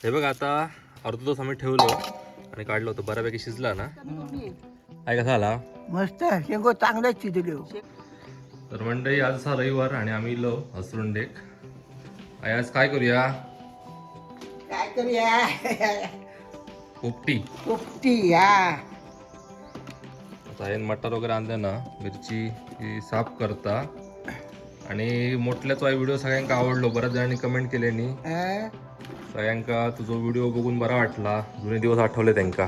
हे बघ आता अर्धा तास आम्ही ठेवलो आणि काढलो होतो. बऱ्यापैकी शिजला ना? काय कसा आला? मस्त. शेंगो चांगलंच शिजलो तर मंडळी आज असा रविवार आणि आम्ही इलो हसरुंडेक. आई, आज काय करूया? काय करूया? पोपटी पोपटी हा. आता हे मटार वगैरे आणले ना मिरची ही साफ करता. आणि मोठल्याचो व्हिडिओ सगळ्यांका आवडलो. बऱ्याच जणांनी कमेंट केले नी. हा? सगळ्यांका तुझा व्हिडिओ बघून बरा वाटला. जुने दिवस आठवले त्यांका.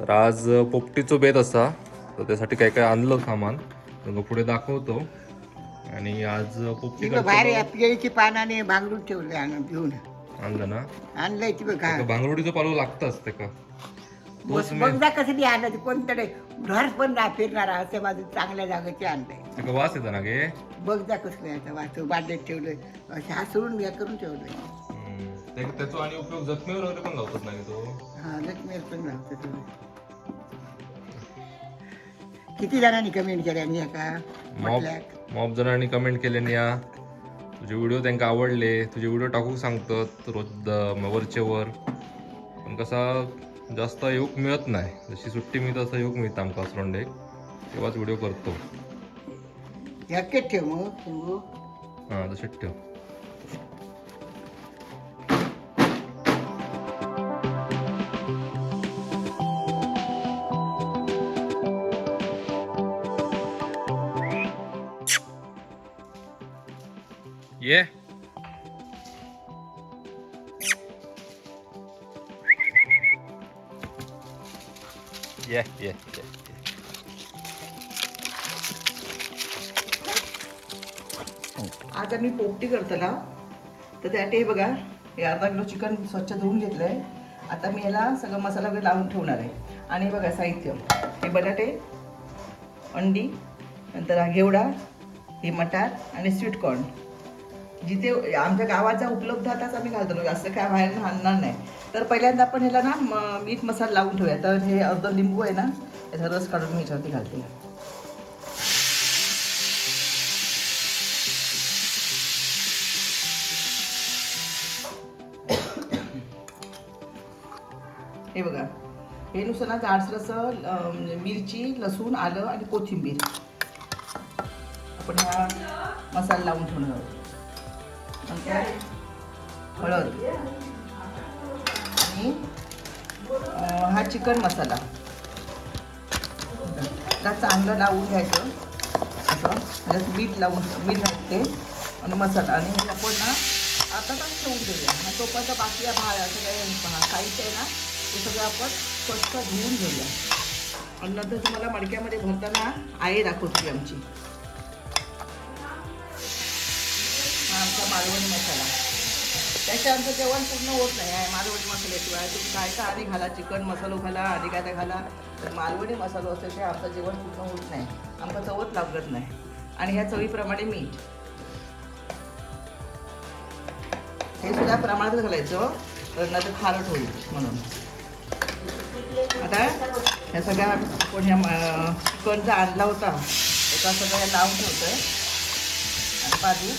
तर आज पोपटीचो बेत असा. तर त्यासाठी काय काय आणलं सामान तर पुढे दाखवतो. आणि आज पोपटी बाहेर या करतो केळीची पानाने बांगडून ठेवले आणून आणलं ना? आणलंय त्या भांगरुडीचं पालव लागतंच ते का? जा कसं आणलं कोणतरी घर पण फिरणार असं माझं चांगल्या जागेचे आणलंय. ते का वास येतं ना गे? बघ कसं याचं वाचव बांधत ठेवलंय. असं हासरून घ्या करून ठेवलंय. ते- त्याचा आणि उपयोग जखमीवर वगैरे पण लावतात ना गे तो? हा लक्ष्मी पण तेवढं. किती जणांनी कमेंट केल्या मी का? मॉब जणांनी कमेंट केले या तुझे व्हिडिओ त्यांना आवडले. तुझे व्हिडिओ टाकू सांगतात रोज द- वरचे वर. पण कसा जास्त योग मिळत नाही. जशी सुट्टी मिळत असं योग मिळतं आमका असरोंडेक तेव्हाच व्हिडिओ करतो. ठेव मग? शिंगू. हां तसेच ठेव. ये ये ये ये आज आम्ही पोपटी करतला. तर त्यासाठी हे बघा हे अर्धा किलो चिकन स्वच्छ धुवून घेतलं आहे आता मी याला सगळं मसाला वगैरे लावून ठेवणार आहे. आणि बघा साहित्य. हे बटाटे अंडी नंतर हा घेवडा हे मटार आणि स्वीटकॉर्न जिथे आमच्या गावाचा उपलब्धताच आम्ही घालतो म्हणजे जास्त काय बाहेर आणणार नाही. तर पहिल्यांदा आपण ह्याला ना मीठ मसाला लावून ठेवूया. तर हे अर्ध लिंबू आहे ना याचा रस काढून मी ह्याच्यावरती घालते. हे बघा. हे नुसतं ना जाडसर म्हणजे मिरची लसूण आलं आणि कोथिंबीर. आपण हा मसाला लावून ठेवणार आहोत. नंतर हळद. आणि हा चिकन मसाला. त्याला चांगलं लावून घ्यायचं. असं. म्हणजे मीठ लावून मीठ लागते आणि मसाला. आणि हे आपण ना आता पण ठेवून देऊया. हा तोपर्यंत बाकी भाळ भा सगळे पहा. साहित्य आहे ना ते सगळं आपण स्वच्छ धुवून घेऊया. आणि नंतर तुम्हाला मडक्यामध्ये भरताना आई दाखवते आमची. मालवणी मसाला. त्याच्या आमचं जेवण पूर्ण होत नाही. आहे मालवणी मसाल्याशिवाय. तुम्ही काय का आधी घाला चिकन मसालो घाला आणि काय काय घाला तर मालवणी मसालो असल्याशिवाय आमचं जेवण पूर्ण होत नाही. आमचं चवच लागत नाही. आणि ह्या चवीप्रमाणे मीठ. हे सुद्धा प्रमाणात घालायचं तर नंतर खारट होईल म्हणून. आता ह्या सगळ्या आपण ह्या चिकनचा आणला होता. एका सगळ्या लावून ठेवतं आणि बाजू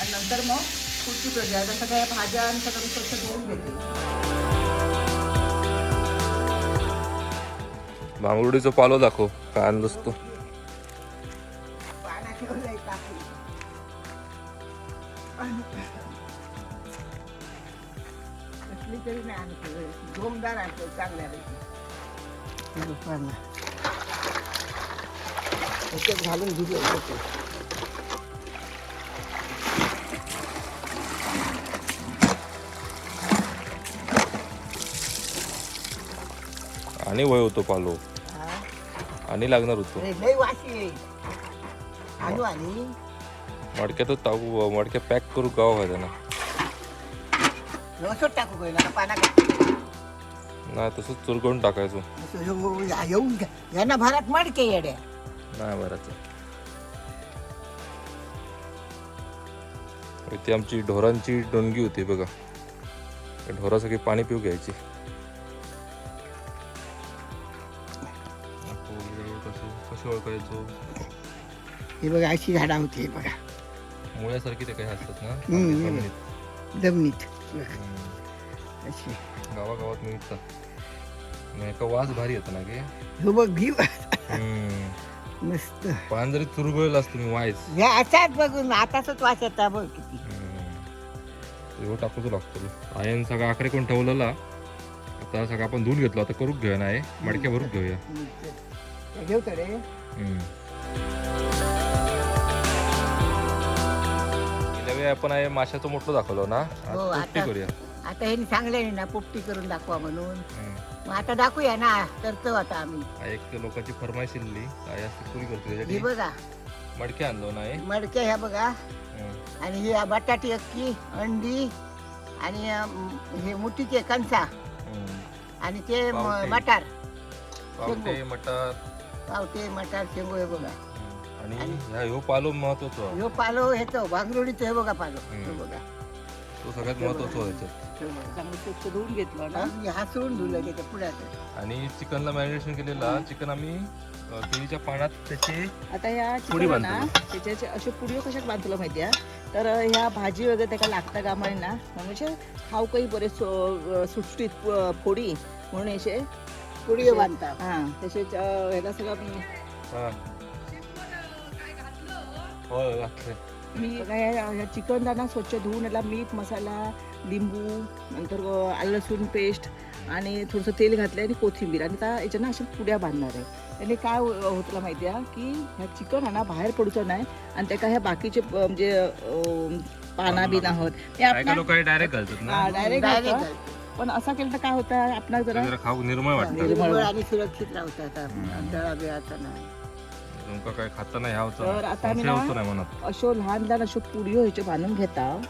आणि नंतर मग पुढची प्रजा आता सगळ्या भाज्या आणि सगळं मी स्वच्छ धुवून घेते. भांगरुडीचं पालो दाखव काय आणलंस तू? पाना ठेवलंय टाकून. कसली तरी नाही आणतो. जोमदार आणतो चांगल्यापैकी बघ पाना. ह्याच्यात घालून दिले आणि वय होतो पालो. आणि लागणार होतो. आणि मडक्यातच टाकू मडक्या पॅक करू गाव आहे त्यांना. नाही तसंच चुरकवून टाकायचो. येऊन घ्या. यांना भरात मडके येड्या. नाही बराच इथे आमची ढोरांची डोंगी होती बघा. ढोरासाठी पाणी पिऊ घ्यायची. कसे ओळखायचो हे बघा अशी झाडा होती हे बघा. मुळ्यासारखी ते काही असतात ना? हम्म, जमिनीत. जमिनीत. हम्म. अशी. गावागावात मिळतात आणि एका वास भारी येतो ना गे. हो बघ घेऊ हम्म. मस्त. पान जरी चुरगळलं असतं मी वायच असाच बघून आताच वाच येता बघ किती. एवढं टाकूच लागतो आयन सगळा आकडे कोण ठेवलेला. आता सगळं आपण धुवून घेतलो आता करूक घेऊया नाही मडक्या भरून घेऊया. हम्म. गेल्या वेळी आपण आहे माशाचं मोठं दाखवलं ना? आज हो, पोपटी आता- करूया. आता ह्यांनी सांगले ना पोपटी करून दाखवा म्हणून. हम्म. मग आता दाखवूया ना करतो आता आम्ही. हा एक लोकांची फरमाईश इल्ली काय असते पुरी करतो ही त्याच्यासाठी बघा. मडके आणलो नाही मडक्या ह्या बघा. आणि ही बटाटी अक्की अंडी आणि अं, हे मुठीचे हम्म. आणि ते म- पावटे. मटार. पावटे मटार. पावटे मटार शेंगो हे बघा. आणि ह्या ह्यो पालो महत्त्वाचा. ह्यो पालो ह्याचं हे बघा पालो. हम्म. हे बघा. तो सगळ्यात महत्त्वाचा आहे याच्यात. हे बघा. चांगलं स्वच्छ धुवून घेतलं ना? आणि धुलं त्याच्या आणि चिकनला मॅरिनेशन केलेला चिकन आम्ही अ, केळीच्या पानात त्याचे आता ह्या पुडी चिकन ना बांधतो. त्याच्या अशा पुडियो कशात बांधतो माहिती आहे? तर ह्या भाजी वगैरे त्याला लागता कामाने ना. म्हणजे खाऊ काही बरेच सु- सुटसुटीत फोडी म्हणून असे पुढे बांधतात हा तसेच अं, ह्याला सगळं हा. होय घातले मी ह्या ह्या चिकनला ना स्वच्छ धुवून याला मीठ मसाला लिंबू नंतर अं, आलं लसूण पेस्ट आणि थोडंसं तेल घातलं आणि कोथिंबीर. आणि त्या याच्या ना अशा पुड्या बांधणार आहे. त्याने काय हो- होतं माहिती आहे की ह्या चिकन आहे ना बाहेर पडूचं नाही आणि त्या काय ह्या बाकीचे अं, म्हणजे अं, पाना बिना होत. ते काय काय आपल्या लोक डायरेक्ट घालतात ना? डायरेक्ट Direct घालतात. पण असं केलं तर काय होतं? आपला जरा जरा खाऊ निर्मळ वाटतं. निर्मळ. आणि सुरक्षित राहतात नाही. तुमका काय खाता नाही तर आता आम्ही ना- होतं नाही म्हणत अशो लहान लहान अशो पुडियो ह्याचे बांधून घेता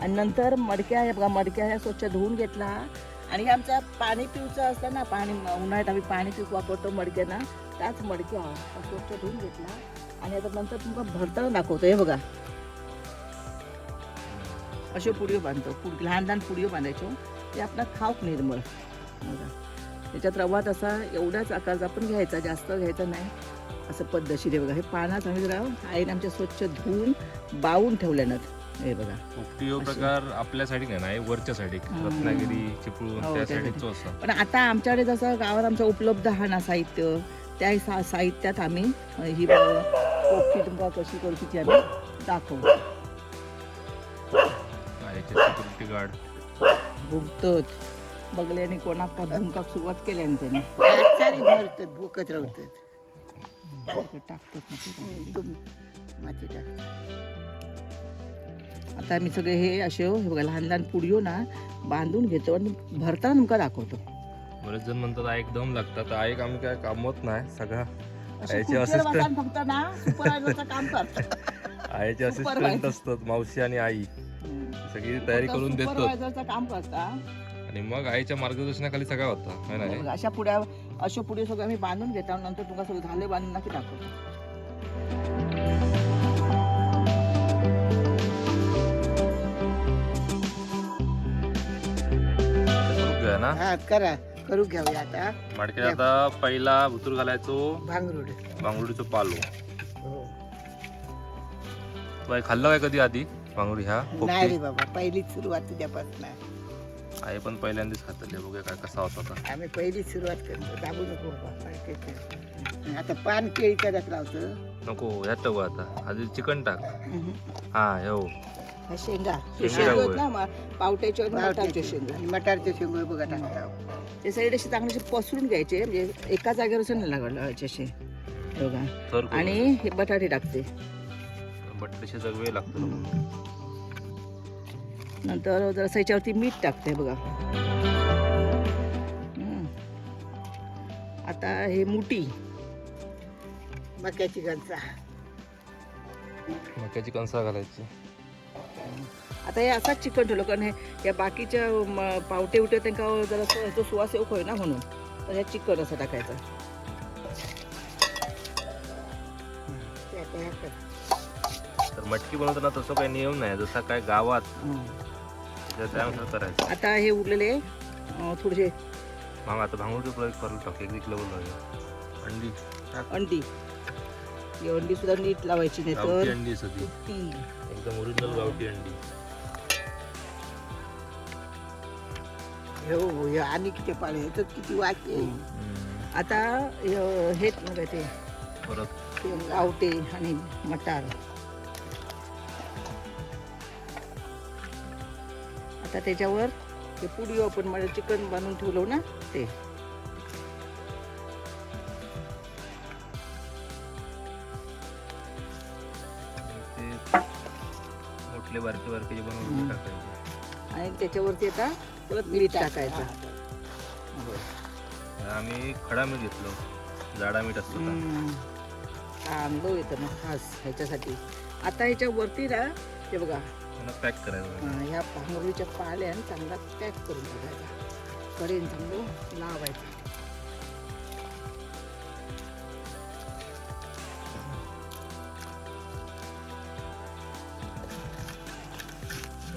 आणि नंतर मडक्या ह्या बघा मडक्या ह्या स्वच्छ धुवून घेतला. आणि हे आमचं पाणी पिऊचं असतं ना पाणी उन्हाळ्यात आम्ही पाणी पिऊ वापरतो मडक्याना. त्याच मडक्या स्वच्छ धुवून घेतला. आणि आता नंतर तुम्हाला भरताना दाखवतो. हे बघा. अशो पुडियो बांधतो. लहान लहान पुडियो बांधायचो. ते आपला खाऊक निर्मळ. बघा. त्याच्यात रवा तसा एवढ्याच आकाराचा पण घ्यायचा जास्त घ्यायचा नाही. असं पद्धतशीर बघा. हे पानात आम्ही जरा आईने आमच्या स्वच्छ धुवून बावून ठेवल्यानं हे बघा. पोपटी हो प्रकार आपल्या नाही वरच्या. रत्नागिरी चिपळूण हो, त्या. साईडचो पण आता आमच्याकडे जसं गावात आमच्या उपलब्ध हा ना साहित्य त्या सा साहित्यात आम्ही ही पोपटी तुमका कशी करूची ती आम्ही गार्ड. भुगतत बघले आणि कोणाक का भुंकाक सुरुवात केली आणि त्यांनी. सारी भरतात भूकत राहतात टाकतात माती टाकतात आता आम्ही सगळे हे असे हे बघा लहान लहान पुडियो ना बांधून घेतो आणि भरताना तुमका दाखवतो. बरेच जण म्हणतात आ एकदम लागतात. आ एक आम्ही काय कामवत नाही सगळा आईचे. बसून फक्त ना काम करतात. आईचे असिस्टंट. असतात मावशी आणि आई. सगळी तयारी करून सुपरवायझरचं काम करता. आणि मग आईच्या मार्गदर्शनाखाली सगळा होता है ना हे अशा पुड्या अशा पुढे सगळं आम्ही बांधून घेतो आणि नंतर तुला सगळं झाले बांधून नक्की करून घेऊया ना? हा करा. करू घेऊया आता. मडके आता पहिला भुतूर घालायचो. भांगरूड. भांगुडीचो पालो. हो. तू आई खाल्लं काय कधी आधी? भांगुडी ह्या नाही पोपटी रे बाबा पहिलीच सुरुवात तुझ्यापासून आई पण पहिल्यांदाच खातले बघूया काय कसा होता आता आम्ही पहिलीच सुरुवात करतो दाबू नको बाबा काय ते. आता पान केळीच्या रस लावतो? नको ह्यात टाकू आता आधी चिकन टाक. हा हो हा. शेंगा. शेंगा शेंगा होय. आहेत ना म- पावट्याच्या आणि मटारच्या पावट्याचे शेंगा. आणि मटारचे शेंगो बघा टाकता. ते साईड असे चांगले असे पसरून घ्यायचे म्हणजे एका जागेवर असं नाही लागायचे असे. हे बघा. तर आणि हे बटाटे टाकते. बटाट्याचे जगवे लागतो नंतर जर याच्यावरती मीठ टाकते बघा. आता हे मुठी मक्याची गंचा मक्याची कणसा घालायची. आता हे असाच चिकन ठेवलं कारण हे या बाकीच्या पावटे उटे त्यांना जरा ह्याचा सुवास येऊ होय ना म्हणून. तर हे चिकन असं टाकायचं. तर मटकी बनवताना तसं काही नियम नाही जसा काय गावात त्यानुसार करायचं. आता हे उरलेले अं, थोडेसे मग आता भांगुडी प्रयोग करून टाक एक किलो अंडी. अंडी. ही अंडी सुद्धा नीट लावायची नाही गावठी तर अंडी सगळी. ती. एकदम ओरिजिनल गावठी अंडी. हो हे आणि किती पाणी ह्याच्यात किती वाटते आता हे- हेच म्हणजे ते परत. ते गावटे आणि मटार. आता त्याच्यावर ते पुडी आपण मला चिकन बनवून ठेवलो ना ते. बारके बारके बनवून. टाकायचे. आणि त्याच्यावरती आता परत मीठ टाकायचं. आम्ही खडा मीठ घेतलो. जाडा मीठ असतो. आणलो येतं ना खास ह्याच्यासाठी. आता ह्याच्यावरती ना ते बघा. त्यांना पॅक करायचं ह्या पांघरुळीच्या पाल्या चांगला पॅक करून टाकायचा कडेन चांगलं लावायचं.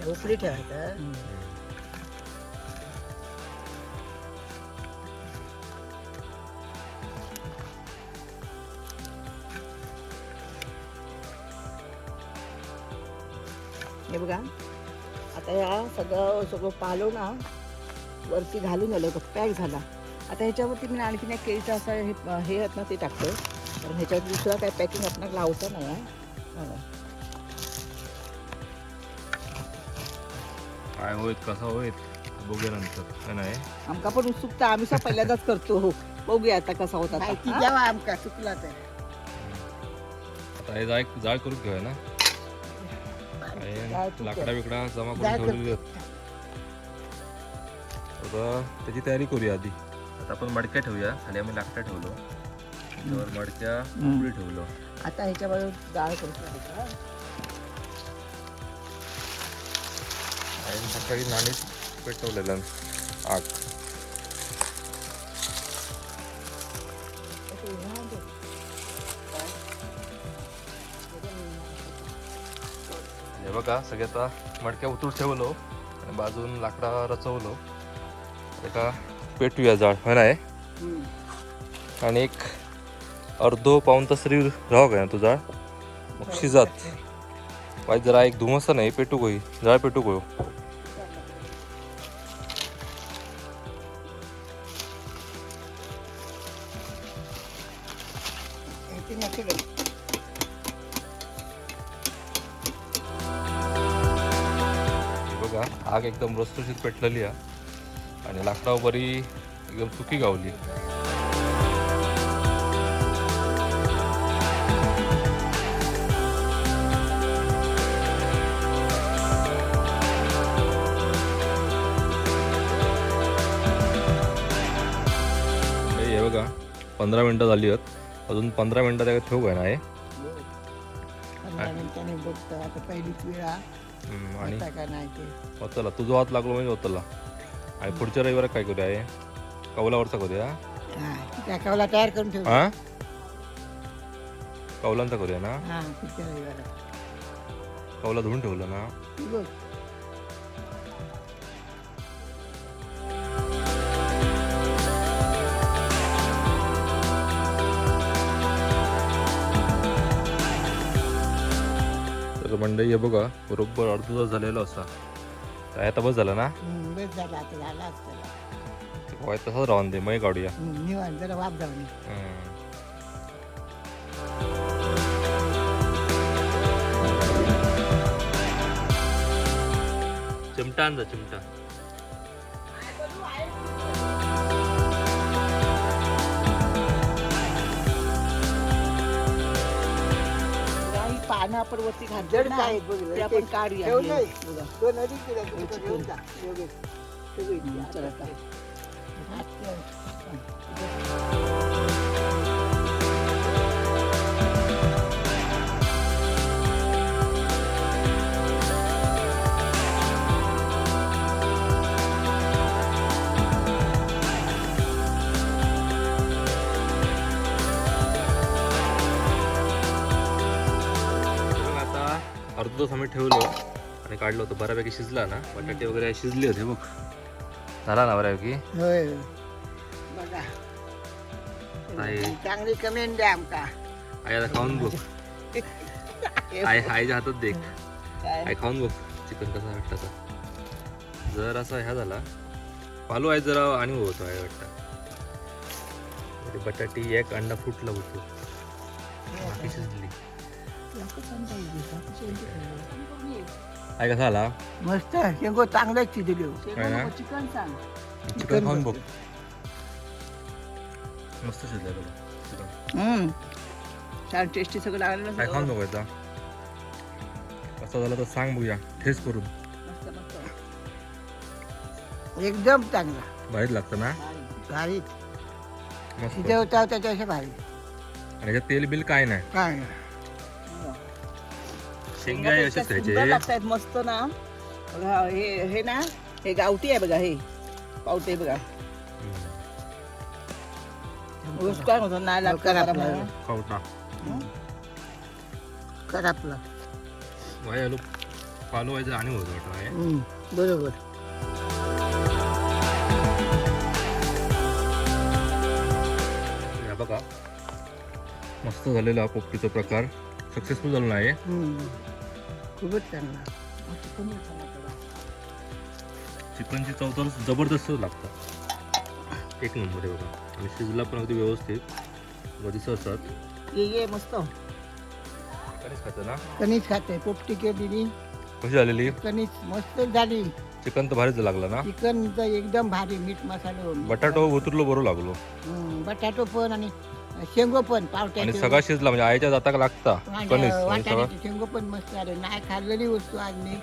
उकडी ठेवायचं. हे बघा. आता या सगळं सगळं पालो ना वरती घालून आलं. पॅक झाला. आता ह्याच्यावरती मी आणखीन एक केळीचं असं हे हे आहेत ना ते टाकतो. कारण ह्याच्यावर दुसरा काय पॅकिंग आपल्याला लावता नाही आहे. काय होईत कसा होईत बघूया नंतर. काय नाही आमका पण उत्सुकता आम्ही सग पहिल्यांदाच करतो. हो बघूया आता कसा होता आता. माहिती हा? द्यावा आमका चुकला तर. आता हे जाळ जाळ करून घेऊया ना. काय जाळ तू लाकडा बिकडा जमा करून ठेवलेली आहेत. आता त्याची तयारी करूया आधी. आता आपण मडक्या ठेवूया. खाली आम्ही लाकडा ठेवलो. त्यावर मडक्या हम्म. उकळी ठेवलो. आता ह्याच्यावर डाळ करू शकतो आणि सकाळी नाणीच पेटवलेलं आग. बघा सगळ्याचा मडक्या उतरून ठेवलो आणि बाजून लाकडा रचवलो. एका पेटूया जाळ हो ना आणि एक अर्धो पाऊन तास तरी राहो काय ना जाळ मग शिजात पाहिजे जरा एक धुमस नाही पेटू गोई जाळ पेटू गो बघा एकदम रस्तुशीत पेटलेली आहे. आणि लाकडावर बरी एकदम सुकी गावली. हे हे बघा पंधरा मिनटं झाली आहेत. अजून पंधरा मिनटं त्या ठेवू आहे ना हे. पंधरा मिनिटांनी बघतो. आता पहिलीच वेळा हम्म, आणि? होता का नाही ते? होतला. तुझा हात लागलो म्हणजे होतला. आणि पुढच्या रविवार काय करूया हे? कौलावरचा करूया? हा त्या कावला तयार करून ठेव. हा? कौलांचा करूया ना? हा पुढच्या कौला धुवून ठेवलं ना? बघ. मंडळी हे बघा. बरोबर अर्धा तास झालेला असा. काय आता बस झाला ना? हम्म, बस झाला आता झाला असतं. ते काय तसाच राहून दे मग काढूया. निवांत जरा वाप जाऊन हम्म. चिमटा आण जा चिमटा. पानं आपण वरती घातली जड ना काय बघ ते आपण काढूया ठेव हे नाही. बघा. दोन अधिक केल्या तुमचं घेऊन जा योगेश. सगळी ती हम्म, चला आता. हात तास आम्ही ठेवलो आणि काढलं होतं. बऱ्यापैकी शिजला ना. बटाटे वगैरे शिजले होते बघ. झाला ना बऱ्यापैकी? होय. बघा. आई. चांगली कमेंट द्या आमका. आई आता खाऊन बघ. आई आईच्या हातात देख. आई खाऊन बघ. चिकन कसा वाटतं जर असा ह्या झाला. पालो आहे जरा आणि होतो आहे वाटतं. बटाटी एक अंडा फुटला होतो. बाकी शिजली. कसा आला? मस्त शेंगो चांगलाच शिजली काय ना? चिकन सांग. चिकन खाऊन बघ. मस्त चिकन हम्म. छान टेस्टी सगळं लागलं काय खाऊन बघायचा कसा झाला तर सांग बघूया. ठेस करून. मस्त मस्त. एकदम चांगला. भारी लागतं ना? भारी मस्त. शिजवता त्याच्याशी भारी. आणि ह्याच्यात तेल बिल काय नाही? काय नाही. शेंगा हे असेच खायचे. लागतायत मस्त ना. बघा हे हे ना हे गावठी आहे बघा हे. पावटे बघा. ऊस काय होतं नाही लागत लवकर जरा आपलं. बघा. खावटा कर आपलं वाय आलो पालो व्हायचं आणि होतं वाटतं हे. हम्म, बरोबर. हे बघा. मस्त झालेला पोपटीचा प्रकार. सक्सेसफुल झालेला आहे हम्म. खूपच चांगला चिकन. चिकनची चव तर जबरदस्त लागतं एक नंबर आहे बघा. आणि शिजला पण अगदी व्यवस्थित. कधी असतात ये ये मस्त. कणीस खातं ना? कणीस खाते. पोपटी केलेली. कशी झालेली? कणीस मस्त झाली. चिकन तर भारीच लागला ना? चिकनचं एकदम भारी मीठ मसाले बटाटो उतरलो बरं लागलो. बटाटो पण आणि शेंगो पण आणि पावट्याचे सगळा शिजला म्हणजे आईच्या जाताक लागता कणीस आणि सगळं? वाटाण्याचे शेंगो पण मस्त आले नाही खाल्लेली वस्तू आज मी.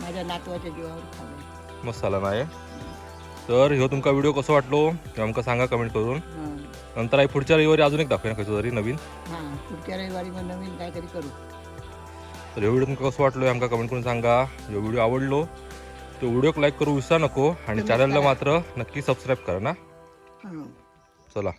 माझ्या नातवाच्या जीवावर खाल्ली. मस्त झाला नाही तर ह्यो तुमका व्हिडिओ कसो वाटलो ते आमका सांगा कमेंट करून. हां. नंतर आई पुढच्या रविवारी अजून एक दाखवूया कसं तरी नवीन. हां पुढच्या रविवारी मग नवीन काहीतरी करू. तर ह्यो व्हिडिओ तुमका कसं वाटलो आमका कमेंट करून सांगा. ह्यो व्हिडिओ आवडलो तो व्हिडिओ लाईक करू विसरा नको आणि चॅनलला. मात्र नक्की सबस्क्राईब करा ना. हां. चला.